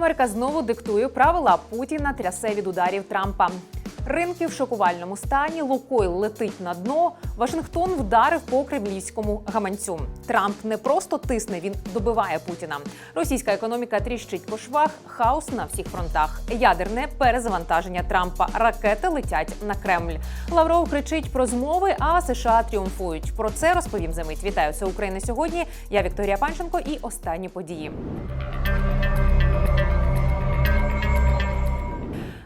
Америка знову диктує правила. Путіна трясе від ударів Трампа. Ринки в шокувальному стані. Лукойл летить на дно. Вашингтон вдарив по кремлівському гаманцю. Трамп не просто тисне, він добиває Путіна. Російська економіка тріщить по швах. Хаос на всіх фронтах. Ядерне перезавантаження Трампа. Ракети летять на Кремль. Лавров кричить про змови, а США тріумфують. Про це розповім за мить. Вітаю це Україна сьогодні. Я Вікторія Панченко і останні події.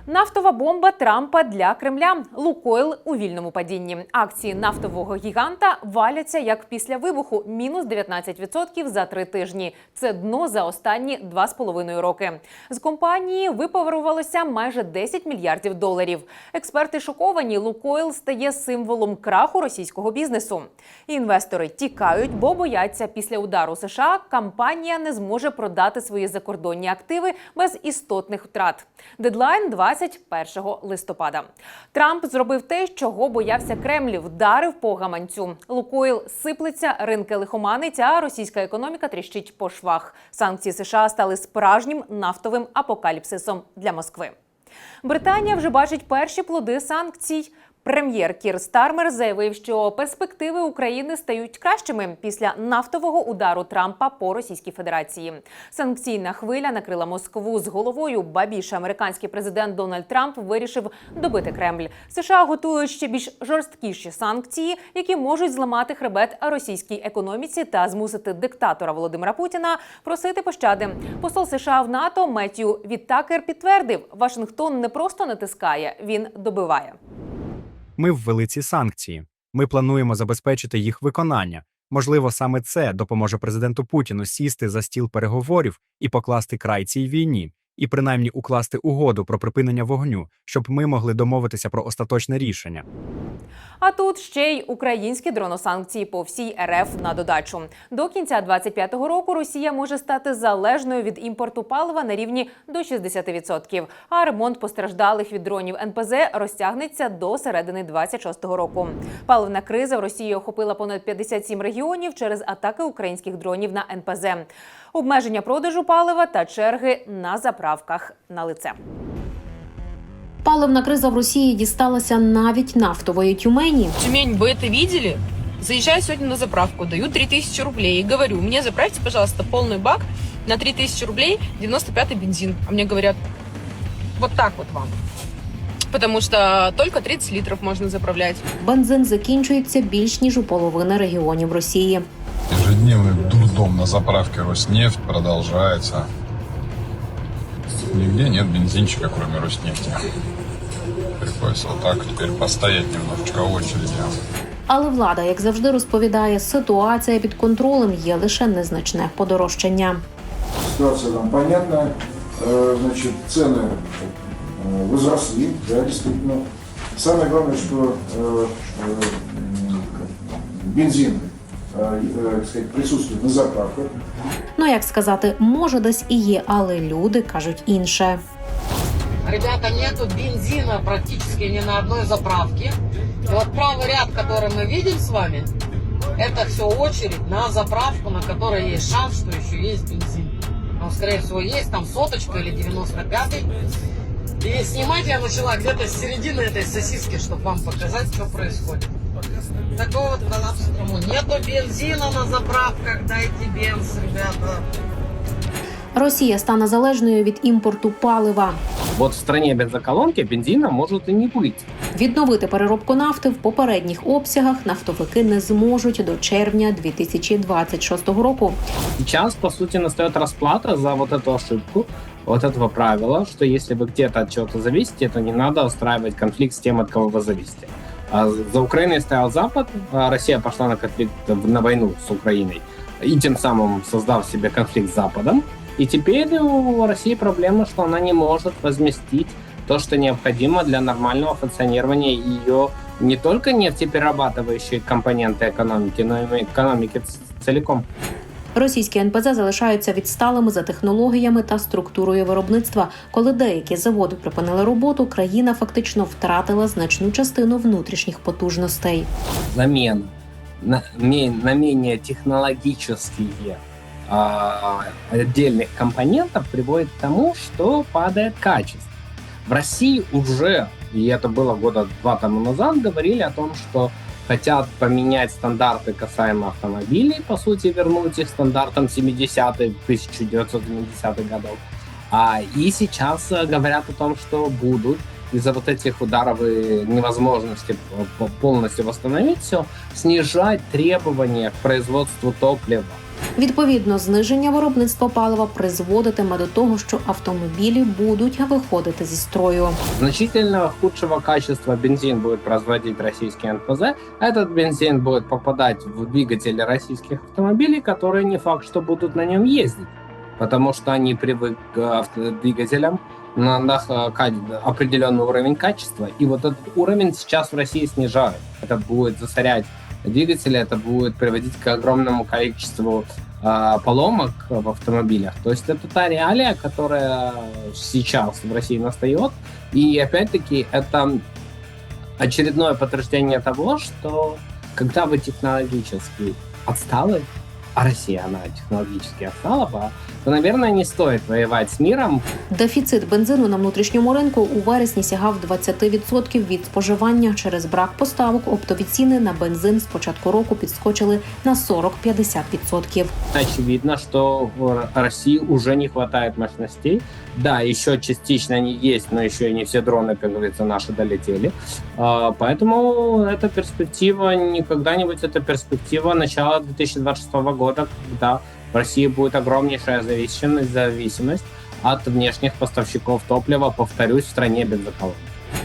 Нафтова бомба Трампа для Кремля. Лукойл у вільному падінні. Акції нафтового гіганта валяться як після вибуху. Мінус 19% за три тижні. Це дно за останні два з половиною роки. З компанії випарувалося майже 10 мільярдів доларів. Експерти шоковані. Лукойл стає символом краху російського бізнесу. Інвестори тікають, бо бояться після удару США компанія не зможе продати свої закордонні активи без істотних втрат. Дедлайн 21 листопада. Трамп зробив те, чого боявся Кремль, вдарив по гаманцю. Лукойл сиплеться, ринки лихоманить, а російська економіка тріщить по швах. Санкції США стали справжнім нафтовим апокаліпсисом для Москви. Британія вже бачить перші плоди санкцій. Прем'єр Кір Стармер заявив, що перспективи України стають кращими після нафтового удару Трампа по Російській Федерації. Санкційна хвиля накрила Москву з головою. Ба більше американський президент Дональд Трамп вирішив добити Кремль. США готують ще більш жорсткіші санкції, які можуть зламати хребет російській економіці та змусити диктатора Володимира Путіна просити пощади. Посол США в НАТО Меттью Віттакер підтвердив, Вашингтон не просто натискає, він добиває. Ми ввели ці санкції. Ми плануємо забезпечити їх виконання. Можливо, саме це допоможе президенту Путіну сісти за стіл переговорів і покласти край цій війні, і принаймні укласти угоду про припинення вогню, щоб ми могли домовитися про остаточне рішення. А тут ще й українські дроносанкції по всій РФ на додачу. До кінця 25-го року Росія може стати залежною від імпорту палива на рівні до 60%. А ремонт постраждалих від дронів НПЗ розтягнеться до середини 26-го року. Паливна криза в Росії охопила понад 57 регіонів через атаки українських дронів на НПЗ, обмеження продажу палива та черги на заправках на лице. Паливна криза в Росії дісталася навіть нафтової тюмені. Тюмень, вы это видели? Заезжаю сегодня на заправку, даю 3000 рублей и говорю, мне заправьте, пожалуйста, полный бак на 3000 рублей 95-й бензин. А мне говорят, вот так вот вам. Потому что только 30 литров можно заправлять. Бензин закінчується більш ніж у половини регіонів Росії. Ежедневный дурдом на заправке Роснефть продолжается. Нигде нет бензинчика, кроме Роснефти. Приходится вот так теперь постоять немножечко в очереди. Але влада, як завжди, розповідає, ситуація під контролем є лише незначне подорожчання. Ситуация там понятна. Э, Значит, цены э, возросли, да, действительно. Самое главное, что э, э, м, бензин э, э, так сказать, присутствует на заправках. Ну як сказати, може десь і є, але люди кажуть інше. Ребята, нету бензина практически ни на одной заправке. И вот правый ряд, который мы видим с вами, это все очередь на заправку, на которой есть шанс, что еще есть бензин. Он, скорее всего, есть там соточка или 95-й. И снимать я начала где-то с середины этой сосиски, чтобы вам показать, что происходит. Такой вот коллапс в Крыму. Нету бензина на заправках, дайте бенз, ребята. Росія стане залежною від імпорту палива. Вот в стране бензоколонки бензина может и не быть. Відновити переробку нафти в попередніх обсягах нафтовики не зможуть до червня 2026 року. Сейчас, по сути, настает расплата за вот эту ошибку, вот этого правила, что если вы где-то от чего-то зависите, то не надо устраивать конфликт с тем, от кого вы зависите. А за Украиной стоял Запад, а Россия пошла на конфликт, на войну с Украиной, и тем самым создав себе конфликт с Западом. И теперь у России проблема, что она не может возместить то, что необходимо для нормального функционирования ее не только нефтеперерабатывающей компоненты экономики, но и экономики ц- целиком. Російські НПЗ залишаються відсталими за технологіями та структурою виробництва. Коли деякі заводи припинили роботу, країна фактично втратила значну частину внутрішніх потужностей. Замена на, ме- на менее технологические а, отдельных компонентов приводит к тому, что падает качество. В России уже, и это было года два тому назад, говорили о том, что хотят поменять стандарты касаемо автомобилей, по сути, вернуть их стандартам 70-х, 1970-х годов. А, и сейчас э, говорят о том, что будут из-за вот этих ударов и невозможности по- полностью восстановить все, снижать требования к производству топлива. Відповідно, зниження виробництва палива призводитиме до того, що автомобілі будуть виходити зі строю. значительно худшего качества бензин будет производить российский НПЗ. Этот бензин будет попадать в двигатели российских автомобилей, которые не факт, что будут на нем ездить, потому что они привык к автодвигателям на, на х- ка- определенный уровень качества. И вот этот уровень сейчас в России снижают. Это будет засорять двигатели, это будет приводить к огромному количеству а, поломок в автомобилях. То есть это та реалия, которая сейчас в России настает. И опять-таки это очередное подтверждение того, что когда вы технологически отсталы, а Россия, она технологически отстала, ба, то, наверное, не стоит воевать с миром, Дефіцит бензину на внутрішньому ринку у вересні сягав 20% від споживання через брак поставок. Оптові ціни на бензин з початку року підскочили на 40-50%. очевидно, что в России уже не хватает мощностей. Да, еще частично они есть, но еще и не все дроны, как говорится, наши долетели. А, Поэтому эта перспектива, не когда-нибудь это перспектива начала 2026 года, когда в России будет огромнейшая зависимость, зависимость от внешних поставщиков топлива, повторюсь, в стране бензоколонок.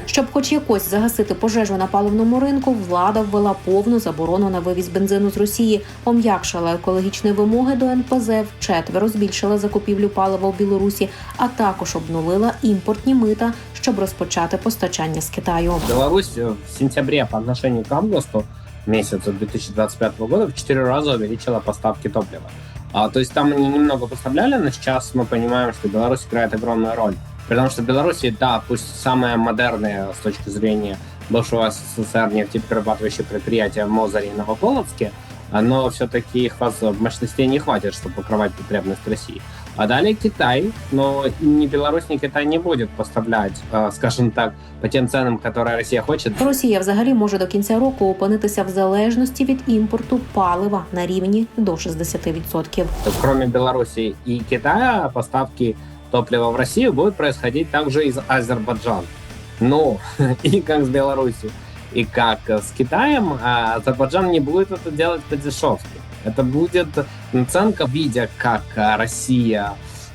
Щоб хоч якось загасити пожежу на паливному ринку, влада ввела повну заборону на вивіз бензину з Росії, пом'якшила екологічні вимоги до НПЗ, вчетверо збільшила закупівлю палива в Білорусі, а також обнулила імпортні мита, щоб розпочати постачання з Китаю. Беларусь э, в сентябре по отношению к августу месяца 2025 года в 4 раза увеличила поставки топлива. А, то есть там они немного поставляли, но сейчас мы понимаем, что Беларусь играет огромную роль. Потому что в Беларуси, да, пусть самое модерное с точки зрения бывшего СССР нефтеперерабатывающее предприятие в Мозыре и Новополоцке, а, но все-таки их мощностей не хватит, чтобы покрывать потребность России. А далее Китай, но ни Беларусь, ни Китай не будет поставлять, э, скажем так, по тем ценам, которые Россия хочет. Росія взагалі може до кінця року опинитися в залежності від імпорту палива на рівні до 60%. Кроме Беларуси и Китая, поставки топлива в Россию будут происходить также из Азербайджана. Но и как с Беларусью, и как с Китаем, а Азербайджан не будет это делать по дешевке. Это будет наценка, видя, как а, Россия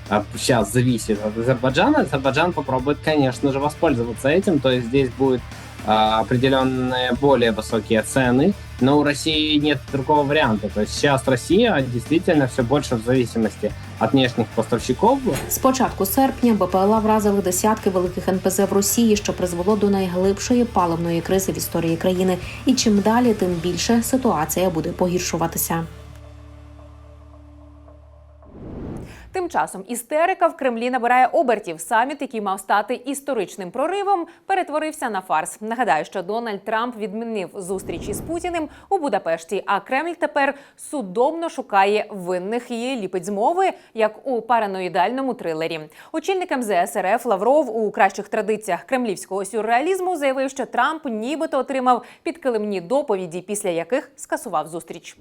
а, сейчас зависит от Азербайджана, Азербайджан попробует, конечно же, воспользоваться этим. То есть здесь будет а, определенные более высокие цены, но у России нет другого варианта. То есть сейчас Россия действительно все больше в зависимости от внешних поставщиков. З початку серпня БПЛА вразили десятки великих НПЗ в Росії, що призвело до найглибшої паливної кризи в історії країни. І чим далі, тим більше ситуація буде погіршуватися. Тим часом істерика в Кремлі набирає обертів. Саміт, який мав стати історичним проривом, перетворився на фарс. Нагадаю, що Дональд Трамп відмінив зустріч із Путіним у Будапешті. А Кремль тепер судомно шукає винних і ліпить змови, як у параноїдальному трилері. Очільник МЗС РФ Лавров у кращих традиціях кремлівського сюрреалізму заявив, що Трамп нібито отримав підкилимні доповіді, після яких скасував зустріч.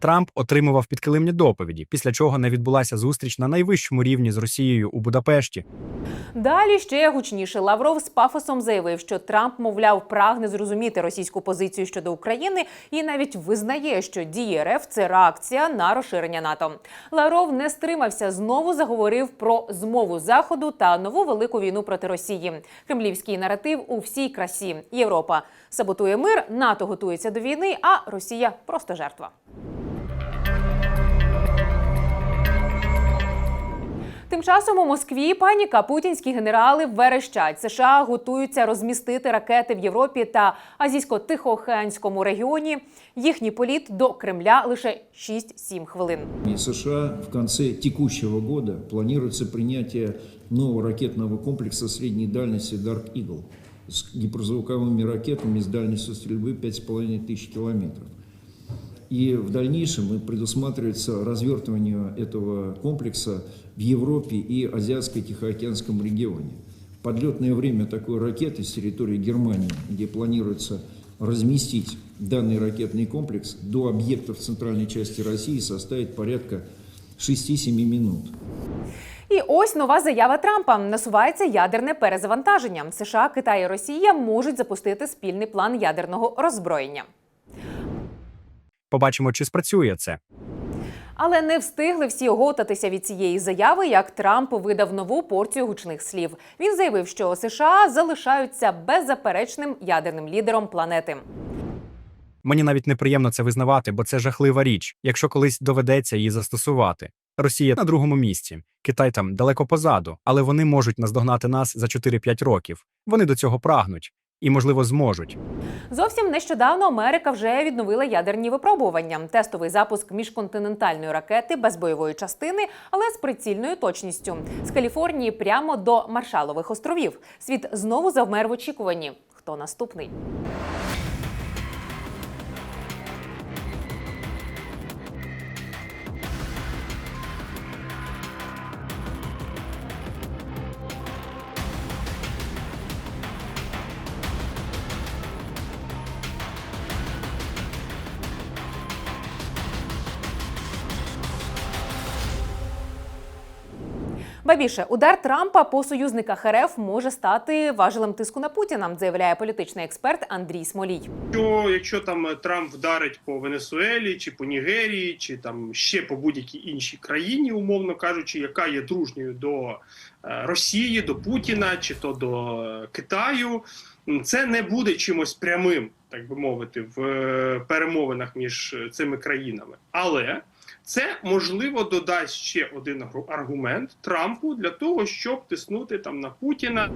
Трамп отримував підкилимні доповіді, після чого не відбулася зустріч на найвищому рівні з Росією у Будапешті. Далі ще гучніше Лавров з пафосом заявив, що Трамп, мовляв, прагне зрозуміти російську позицію щодо України і навіть визнає, що дії РФ – це реакція на розширення НАТО. Лавров не стримався, знову заговорив про змову заходу та нову велику війну проти Росії. Кремлівський наратив у всій красі. Європа саботує мир, НАТО готується до війни, а Росія просто жертва. Тим часом у Москві паніка путінські генерали верещать. США готуються розмістити ракети в Європі та азійсько-тихоокеанському регіоні. Їхній політ до Кремля лише 6-7 хвилин. И США в конце текущего года планируется принятие нового ракетного комплекса средней дальности Dark Eagle с гиперзвуковыми ракетами с дальностью стрельбы 5,5 тысяч километров. И в дальнейшем и предусматривается развертывание этого комплекса в Европе и Азиатско-Тихоокеанском регионе. Подлетное время такой ракеты с территории Германии, где планируется разместить данный ракетный комплекс до объектов в центральной части России, составит порядка 6-7 минут. І ось нова заява Трампа. Насувається ядерне перезавантаження. США, Китай і Росія можуть запустити спільний план ядерного роззброєння. Побачимо, чи спрацює це. Але не встигли всі оготатися від цієї заяви, як Трамп видав нову порцію гучних слів. Він заявив, що США залишаються беззаперечним ядерним лідером планети. Мені навіть неприємно це визнавати, бо це жахлива річ, якщо колись доведеться її застосувати. Росія на другому місці, Китай там далеко позаду, але вони можуть наздогнати нас за 4-5 років. Вони до цього прагнуть і, можливо, зможуть. Зовсім нещодавно Америка вже відновила ядерні випробування. Тестовий запуск міжконтинентальної ракети без бойової частини, але з прицільною точністю з Каліфорнії прямо до Маршалових островів. Світ знову завмер в очікуванні. Хто наступний? Ба більше, удар Трампа по союзниках РФ може стати важелем тиску на Путіна, заявляє політичний експерт Андрій Смолій. Що якщо там е, Трамп вдарить по Венесуелі чи по Нігерії, чи там ще по будь-якій іншій країні, умовно кажучи, яка є дружньою до е, Росії, до Путіна чи то до е, Китаю, це не буде чимось прямим, так би мовити, в перемовинах між цими країнами. Але це можливо додасть ще один аргумент Трампу для того, щоб тиснути там на Путіна.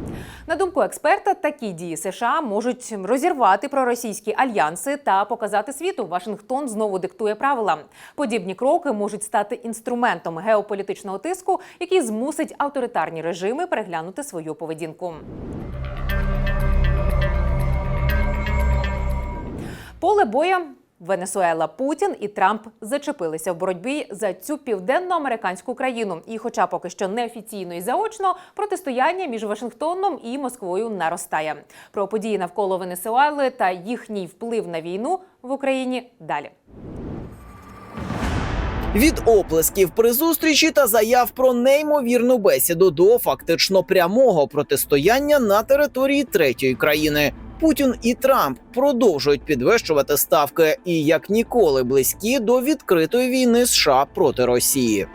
На думку експерта, такі дії США можуть розірвати проросійські альянси та показати світу. Вашингтон знову диктує правила. Подібні кроки можуть стати інструментом геополітичного тиску, який змусить авторитарні режими переглянути свою поведінку. Поле боя. Венесуела, Путін і Трамп зачепилися в боротьбі за цю південноамериканську країну. І, хоча поки що неофіційно і заочно, протистояння між Вашингтоном і Москвою наростає. Про події навколо Венесуели та їхній вплив на війну в Україні далі. Від оплесків при зустрічі та заяв про неймовірну бесіду до фактично прямого протистояння на території третьої країни. Путін і Трамп продовжують підвищувати ставки і як ніколи близькі до відкритої війни США проти Росії.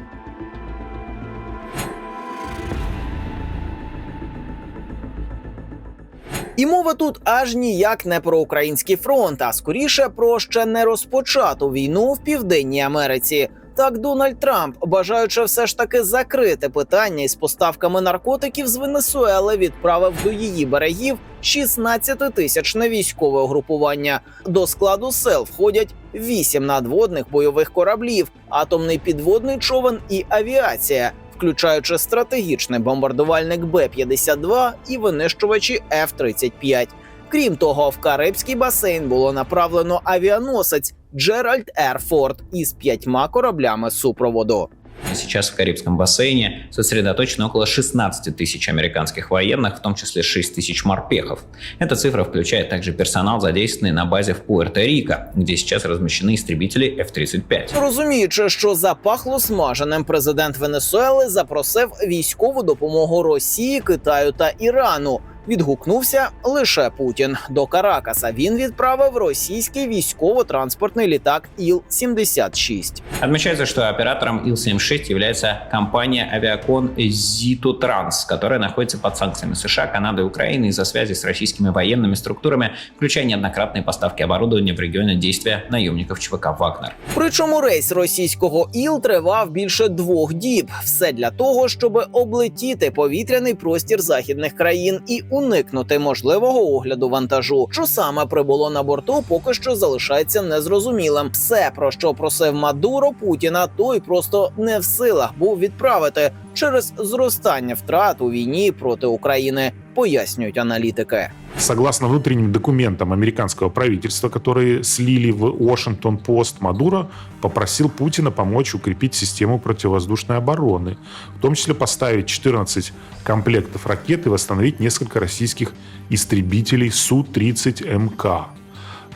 І мова тут аж ніяк не про український фронт, а скоріше про ще не розпочату війну в Південній Америці. Так, Дональд Трамп, бажаючи все ж таки закрити питання із поставками наркотиків з Венесуели, відправив до її берегів 16-тисячне військове угрупування. До складу сел входять 8 надводних бойових кораблів, атомний підводний човен і авіація, включаючи стратегічний бомбардувальник Б-52 і винищувачі F-35. Крім того, в Карибський басейн було направлено авіаносець Джеральд Ерфорд із п'ятьма кораблями супроводу. Сейчас в Карибском бассейне сосредоточено около 16 тысяч американских военных, в том числе 6 тысяч морпехов. Эта цифра включает также персонал, задействованный на базе в Пуэрто-Рико, где сейчас размещены истребители F-35. Розуміючи, що запахло смаженим, президент Венесуели запросив військову допомогу Росії, Китаю та Ірану. Відгукнувся лише Путін. До Каракаса він відправив російський військово-транспортний літак Іл-76. Отмечается, что оператором Ил-76 является компания авиакон Зиту Транс, которая находится под санкциями США, Канады и Украины из-за связи с российскими военными структурами, включая неоднократные поставки оборудования в регионе действия наемников ЧВК «Вагнер». Причому рейс російського іл тривав більше двох діб. Все для того, щоб облетіти повітряний простір західних країн і уникнути можливого огляду вантажу. Що саме прибуло на борту, поки що залишається незрозумілим. Все, про що просив Мадуро Путіна, той просто не в силах був відправити через зростання втрат у війні проти України. Пояснюють аналітики. Согласно внутренним документам американского правительства, которые слили в Washington Post, Мадуро попросил Путина помочь укрепить систему противовоздушной обороны, в том числе поставить 14 комплектов ракет и восстановить несколько российских истребителей Су-30МК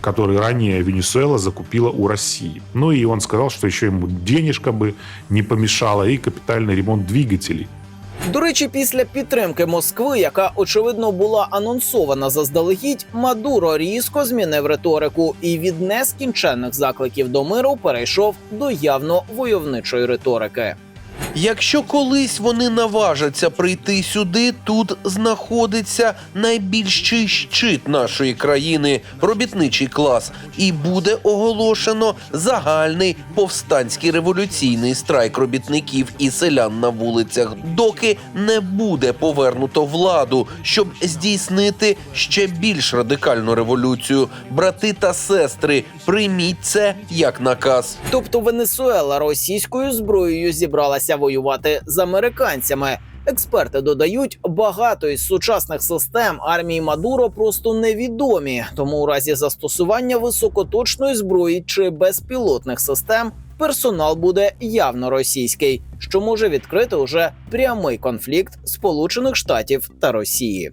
которые ранее Венесуэла закупила у России. Ну и он сказал, что еще ему денежка бы не помешала и капитальный ремонт двигателей. До речі, після підтримки Москви, яка очевидно була анонсована заздалегідь, Мадуро різко змінив риторику і від нескінченних закликів до миру перейшов до явно войовничої риторики. Якщо колись вони наважаться прийти сюди, тут знаходиться найбільший щит нашої країни, робітничий клас, і буде оголошено загальний повстанський революційний страйк робітників і селян на вулицях, доки не буде повернуто владу, щоб здійснити ще більш радикальну революцію. Брати та сестри, прийміть це як наказ. Тобто Венесуела російською зброєю зібралася воювати з американцями. Експерти додають, багато із сучасних систем армії Мадуро просто невідомі. Тому у разі застосування високоточної зброї чи безпілотних систем персонал буде явно російський, що може відкрити уже прямий конфлікт Сполучених Штатів та Росії.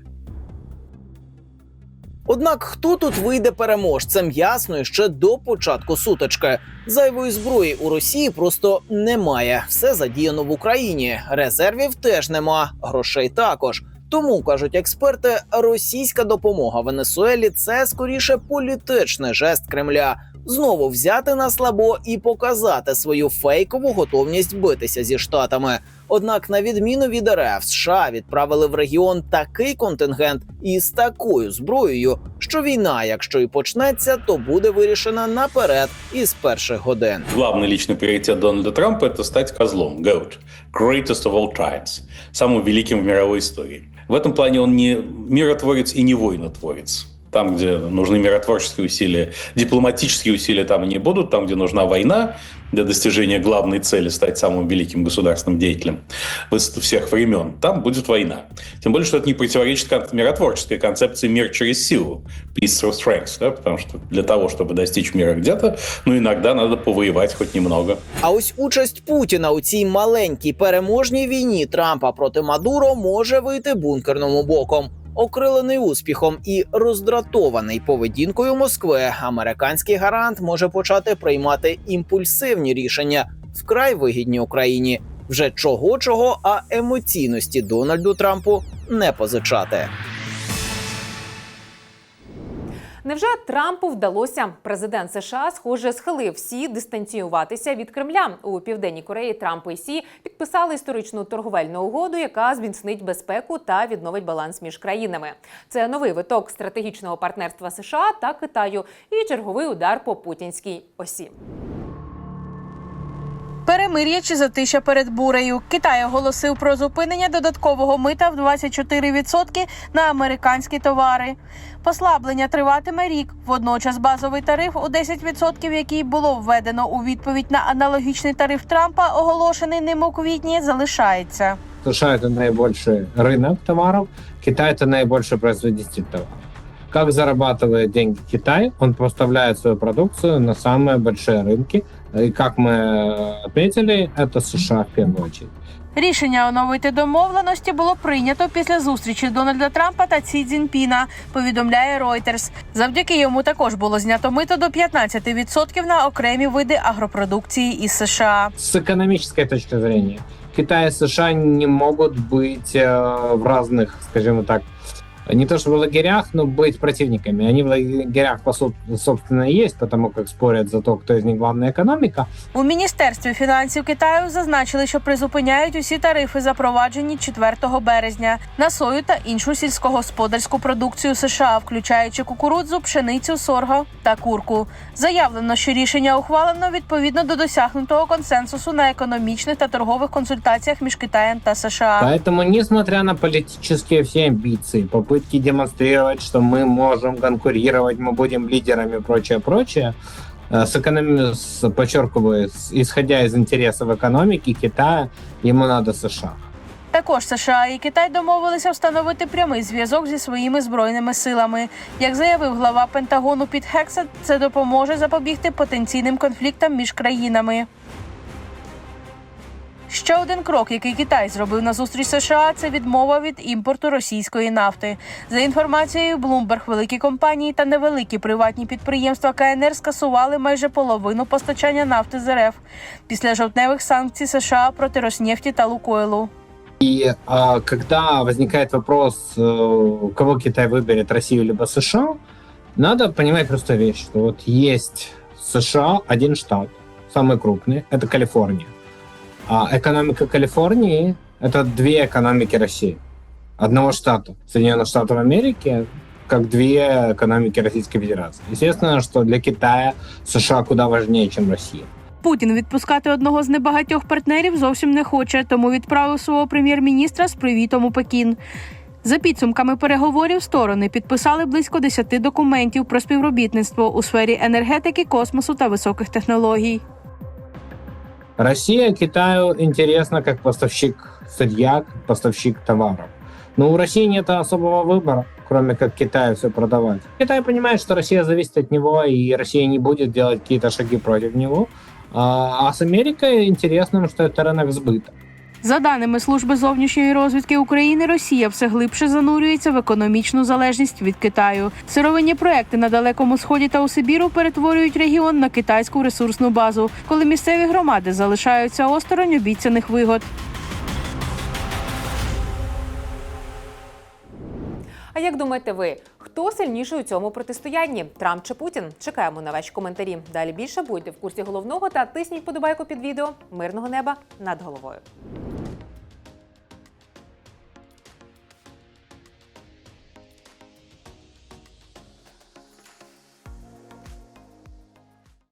Однак хто тут вийде переможцем, ясно ще до початку сутички. Зайвої зброї у Росії просто немає. Все задіяно в Україні. Резервів теж нема, грошей також. Тому кажуть експерти, російська допомога Венесуелі це скоріше політичний жест Кремля. Знову взяти на слабо і показати свою фейкову готовність битися зі штатами. Однак, на відміну від РФ, США відправили в регіон такий контингент із такою зброєю, що війна, якщо і почнеться, то буде вирішена наперед із перших годин. Главный личный приоритет Дональда Трампа – это стать козлом, GOAT, greatest of all times, самым великим в мировой истории. В этом плане он не миротворец и не войнотворец. Там, где нужны миротворческие усилия, дипломатические усилия там не будут. Там, где нужна война для достижения главной цели стать самым великим государственным деятелем всех времен, там будет война. Тем более, что это не противоречит кон- миротворческой концепции «мир через силу» – «peace through strength», да? потому что для того, чтобы достичь мира где-то, ну, иногда надо повоевать хоть немного. А ось участь Путіна у цій маленькій переможній війні Трампа проти Мадуро може вийти бункерному боком. Окрилений успіхом і роздратований поведінкою Москви, американський гарант може почати приймати імпульсивні рішення вкрай вигідні Україні. Вже чого чого, а емоційності Дональду Трампу не позичати. Невже Трампу вдалося? Президент США, схоже, схилив всі дистанціюватися від Кремля. У південній Кореї Трамп і Сі підписали історичну торговельну угоду, яка зміцнить безпеку та відновить баланс між країнами. Це новий виток стратегічного партнерства США та Китаю і черговий удар по путінській осі. Перемир'я чи затища перед бурею. Китай оголосив про зупинення додаткового мита в 24% на американські товари. Послаблення триватиме рік. Водночас базовий тариф у 10%, який було введено у відповідь на аналогічний тариф Трампа, оголошений ним у квітні, залишається. США это наибольший рынок товаров, Китай это наибольший производитель товаров. Как зарабатывает деньги Китай? Он поставляет свою продукцию на самые большие рынки. И как мы э, отметили, это США в первую очередь. Рішення оновити домовленості було прийнято після зустрічі Дональда Трампа та Ці Цзіньпіна, повідомляє Reuters. Завдяки йому також було знято мито до 15% на окремі види агропродукції із США. С экономической точки зрения, Китай и США не могут быть э, в разных, скажем так, не то что в лагерях, но быть противниками. Они в лагерях, по соб- собственно, и есть, потому как спорят за то, кто из них главная экономика. У міністерстві фінансів Китаю зазначили, що призупиняють усі тарифи, запроваджені 4 березня на сою та іншу сільськогосподарську продукцію США, включаючи кукурудзу, пшеницю, сорго та курку. Заявлено, що рішення ухвалено відповідно до досягнутого консенсусу на економічних та торгових консультаціях між Китаєм та США. Поэтому, несмотря на политические все амбиции, попытки демонстрировать, что мы можем конкурировать, мы будем лидерами и прочее, прочее, э, с экономи... с- подчеркиваю, с- исходя из интересов экономики Китая, ему надо США. Також США і Китай домовилися встановити прямий зв'язок зі своїми збройними силами. Як заявив глава Пентагону Піт Хексет, це допоможе запобігти потенційним конфліктам між країнами. Ще один крок, який Китай зробив на зустріч США, це відмова від імпорту російської нафти. За інформацією Bloomberg, великі компанії та невеликі приватні підприємства КНР скасували майже половину постачання нафти з РФ після жовтневих санкцій США проти Роснефті та Лукойлу. И а, когда возникает вопрос, э, кого Китай выберет, Россию либо США, надо понимать простую вещь, что вот есть США один штат, самый крупный, это Калифорния. А экономика Калифорнии — это две экономики России. Одного штата, Соединенных Штатов Америки, как две экономики Российской Федерации. Естественно, что для Китая США куда важнее, чем Россия. Путін відпускати одного з небагатьох партнерів зовсім не хоче, тому відправив свого прем'єр-міністра з привітом у Пекін. За підсумками переговорів сторони підписали близько 10 документів про співробітництво у сфері енергетики, космосу та високих технологій. Россия Китаю интересна как поставщик сырья, как поставщик товаров. Но у России нет особого выбора, кроме как Китаю все продавать. Китай понимает, что Россия зависит от него, и Россия не будет делать какие-то шаги против него. А, а с Америкой интересным, что это рынок сбыта. За даними служби зовнішньої розвідки України, Росія все глибше занурюється в економічну залежність від Китаю. Сировинні проекти на далекому сході та у Сибіру перетворюють регіон на китайську ресурсну базу, коли місцеві громади залишаються осторонь обіцяних вигод. А як думаєте ви, хто сильніший у цьому протистоянні? Трамп чи Путін? Чекаємо на ваші коментарі. Далі більше будьте в курсі головного та тисніть подобайку під відео. Мирного неба над головою.